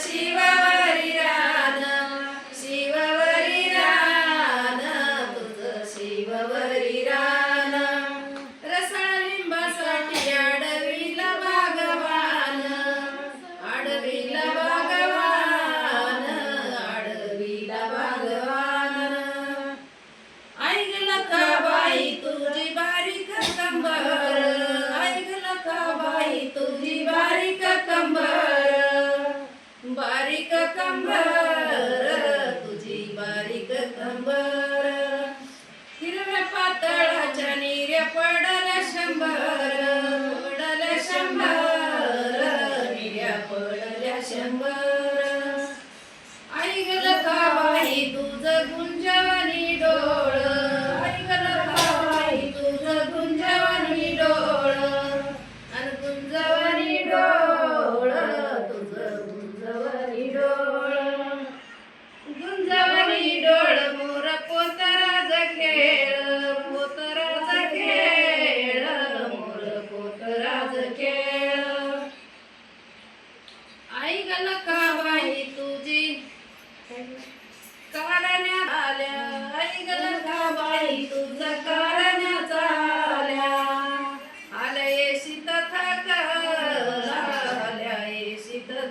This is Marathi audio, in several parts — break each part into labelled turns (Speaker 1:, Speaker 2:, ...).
Speaker 1: Chiva. बारीक कंबर तुझी बारीक कंबर. हिरव्या पातळाच्या निऱ्या पडल्या शंभर पडल्या शंभर निऱ्या पडल्या शंभर.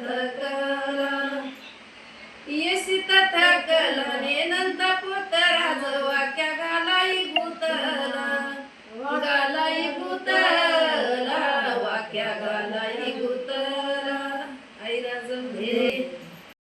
Speaker 1: the, the